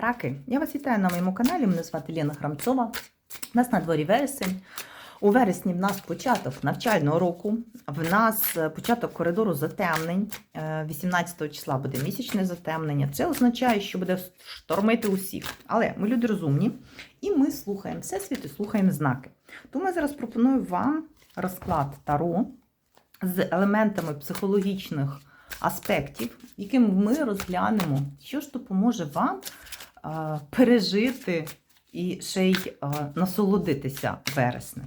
Раки, я вас вітаю на моєму каналі. Мене звати Лена Храмцова. У нас на дворі вересень. У вересні в нас початок навчального року. В нас е, початок коридору затемнень. Е, 18 числа буде місячне затемнення. Це означає, що буде штормити усіх. Але ми люди розумні, і ми слухаємо всесвіт і слухаємо знаки. Тому я зараз пропоную вам розклад Таро з елементами психологічних аспектів, яким ми розглянемо, що ж допоможе вам пережити і ще й насолодитися вереснем.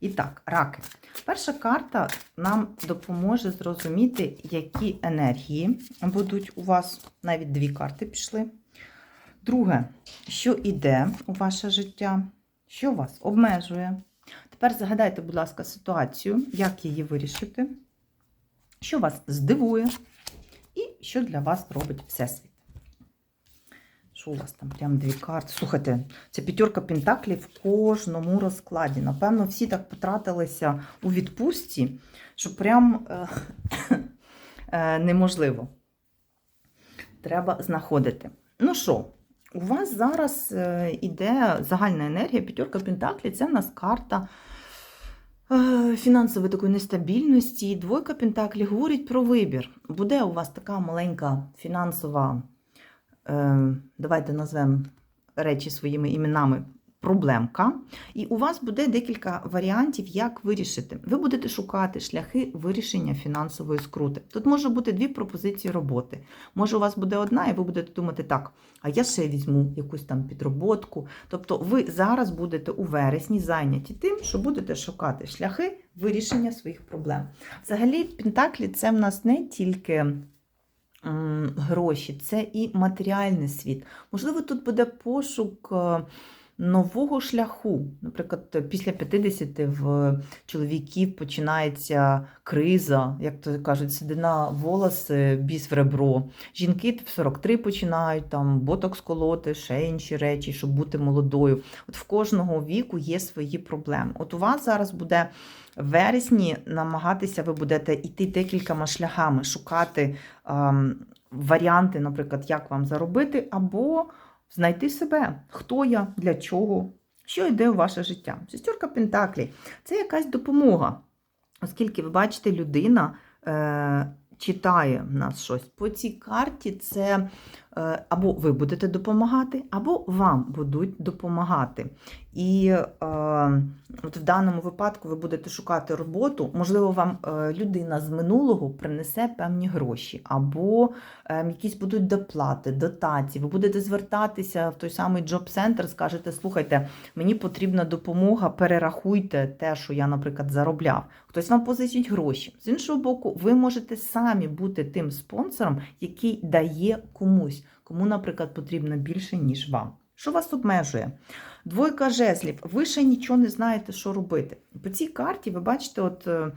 І так, раки. Перша карта нам допоможе зрозуміти, які енергії будуть у вас. Навіть дві карти пішли. Друге, що іде у ваше життя, що вас обмежує. Тепер загадайте, будь ласка, ситуацію, як її вирішити, що вас здивує, і що для вас робить Всесвіт. Що у вас там? Прям дві карти. Слухайте, це п'ятерка пентаклів в кожному розкладі. Напевно, всі так потратилися у відпустці, що прям е, е, неможливо. Треба знаходити. Ну що, у вас зараз е, іде загальна енергія, п'ятерка пентаклів це в нас карта е, фінансової такої нестабільності. Двойка пентаклів говорить про вибір. Буде у вас така маленька фінансова, давайте назвемо речі своїми іменами. Проблемка, і у вас буде декілька варіантів, як вирішити. Ви будете шукати шляхи вирішення фінансової скрути. Тут може бути дві пропозиції роботи. Може, у вас буде одна, і ви будете думати, так, а я ще візьму якусь там підроботку. Тобто, ви зараз будете у вересні зайняті тим, що будете шукати шляхи вирішення своїх проблем. Взагалі, Пентаклі це в нас не тільки. Гроші, це і матеріальний світ. Можливо, тут буде пошук е, нового шляху. Наприклад, після 50 в чоловіків починається криза, як то кажуть, седина волоси, біс в ребро. Жінки в 43 починають там ботокс колоти, ще інші речі, щоб бути молодою. От в кожного віку є свої проблеми. От у вас зараз буде в вересні намагатися, ви будете йти декількома шляхами, шукати ем, варіанти, наприклад, як вам заробити, або знайти себе, хто я, для чого, що йде у ваше життя. Шістерка Пентаклі це якась допомога, оскільки ви бачите, людина е, читає в нас щось. По цій карті це або ви будете допомагати, або вам будуть допомагати. І е, от в даному випадку ви будете шукати роботу, можливо, вам е, людина з минулого принесе певні гроші, або е, якісь будуть доплати, дотації. Ви будете звертатися в той самий джоб-центр, скажете, слухайте, мені потрібна допомога, перерахуйте те, що я, наприклад, заробляв. Хтось вам позичить гроші. З іншого боку, ви можете самі бути тим спонсором, який дає комусь, кому, наприклад, потрібно більше, ніж вам. Що вас обмежує? Двойка жезлів. Ви ще нічого не знаєте, що робити. По цій карті ви бачите, от е,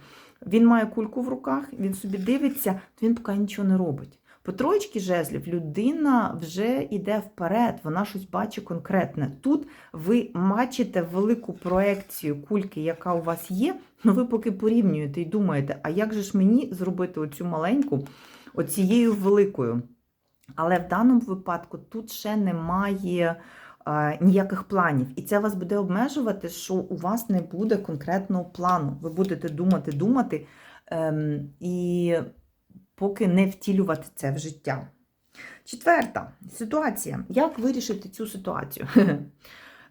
він має кульку в руках, він собі дивиться, він поки нічого не робить. По троєчки жезлів людина вже йде вперед, вона щось бачить конкретне. Тут ви бачите велику проекцію кульки, яка у вас є, але ви поки порівнюєте і думаєте, а як же ж мені зробити оцю маленьку, оцією великою? Але в даному випадку тут ще немає е, ніяких планів. І це вас буде обмежувати, що у вас не буде конкретного плану. Ви будете думати, думати, ем, і поки не втілювати це в життя. Четверта ситуація. Як вирішити цю ситуацію?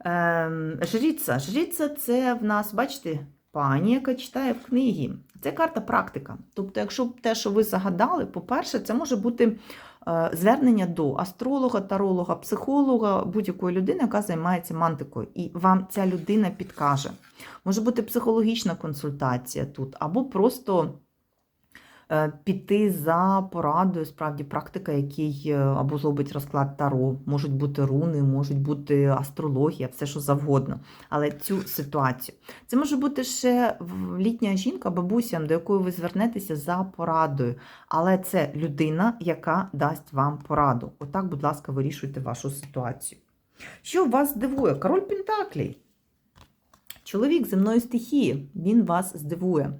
Ем, Жріця. Жріця це в нас, бачите, пані, яка читає в книгі. Це карта практика. Тобто, якщо те, що ви загадали, по-перше, це може бути звернення до астролога, таролога, психолога, будь-якої людини, яка займається мантикою. І вам ця людина підкаже. Може бути психологічна консультація тут, або просто е, піти за порадою, справді, практика, який е, або зробить розклад таро, можуть бути руни, можуть бути астрологія, все що завгодно. Але цю ситуацію. Це може бути ще літня жінка, бабуся, до якої ви звернетеся за порадою. Але це людина, яка дасть вам пораду. Отак, будь ласка, вирішуйте вашу ситуацію. Що вас здивує? Король Пентаклій. Чоловік земної стихії, він вас здивує.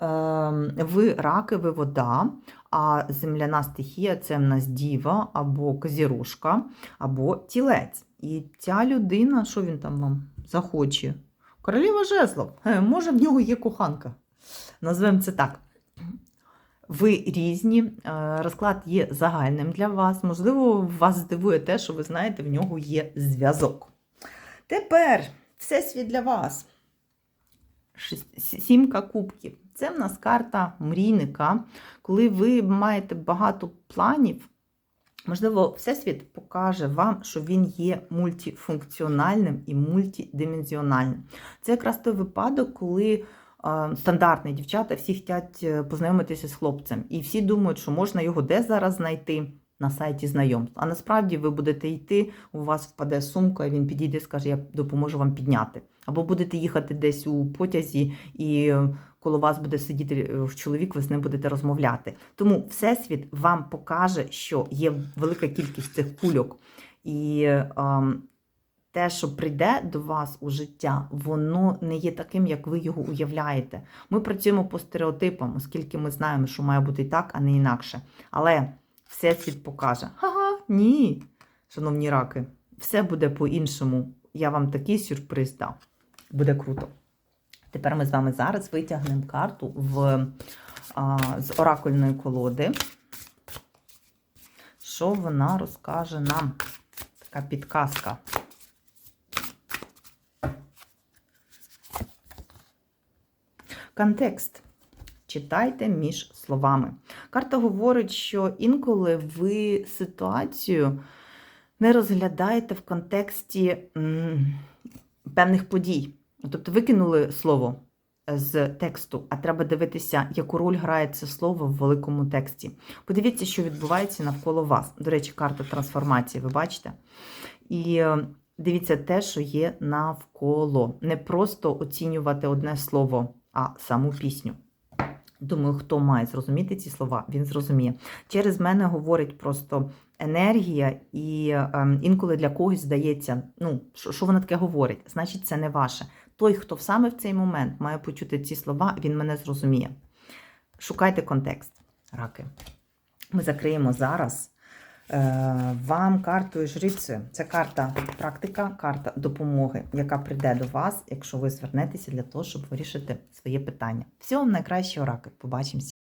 Ем, Ви раки, ви вода, А земляна стихія це в нас діва або козірожка, або тілець. І ця людина, що він там вам захоче? Королева жезлов. Е, Може, в нього є коханка. Назвемо це так. Ви різні, е, розклад є загальним для вас. Можливо, вас здивує те, що ви знаєте, в нього є зв'язок. Тепер всесвіт для вас. Сімка кубків. Це в нас карта мрійника. Коли ви маєте багато планів, можливо, Всесвіт покаже вам, що він є мультифункціональним і мультидименціональним. Це якраз той випадок, коли е, стандартні дівчата всі хочуть познайомитися з хлопцем. І всі думають, що можна його де зараз знайти на сайті знайомств. А насправді ви будете йти, у вас впаде сумка, і він підійде і скаже, я допоможу вам підняти. Або будете їхати десь у потязі, і е, коло вас буде сидіти е, чоловік, ви з ним будете розмовляти. Тому Всесвіт вам покаже, що є велика кількість цих кульок. І ем, те, що прийде до вас у життя, воно не є таким, як ви його уявляєте. Ми працюємо по стереотипам, оскільки ми знаємо, що має бути так, а не інакше. Але Всесвіт покаже: ага, ні, шановні раки, все буде по-іншому. Я вам такий сюрприз дав. Буде круто. Тепер ми з вами зараз витягнемо карту в, а, з оракульної колоди. Що вона розкаже нам? Така підказка. Контекст. Читайте між словами. Карта говорить, що інколи ви ситуацію не розглядаєте в контексті м, певних подій. Тобто викинули слово з тексту, а треба дивитися, яку роль грає це слово в великому тексті. Подивіться, що відбувається навколо вас. До речі, карта трансформації, ви бачите? І е, дивіться те, що є навколо. Не просто оцінювати одне слово, а саму пісню. Думаю, хто має зрозуміти ці слова, він зрозуміє. Через мене говорить просто енергія, і ем, інколи для когось здається, ну, що вона таке говорить, значить, це не ваше. Той, хто саме в цей момент має почути ці слова, він мене зрозуміє. Шукайте контекст, раки. Ми закриємо зараз е, вам картою жрицею. Це карта практика, карта допомоги, яка прийде до вас, якщо ви звернетеся для того, щоб вирішити своє питання. Всього вам найкращого раки. Побачимося.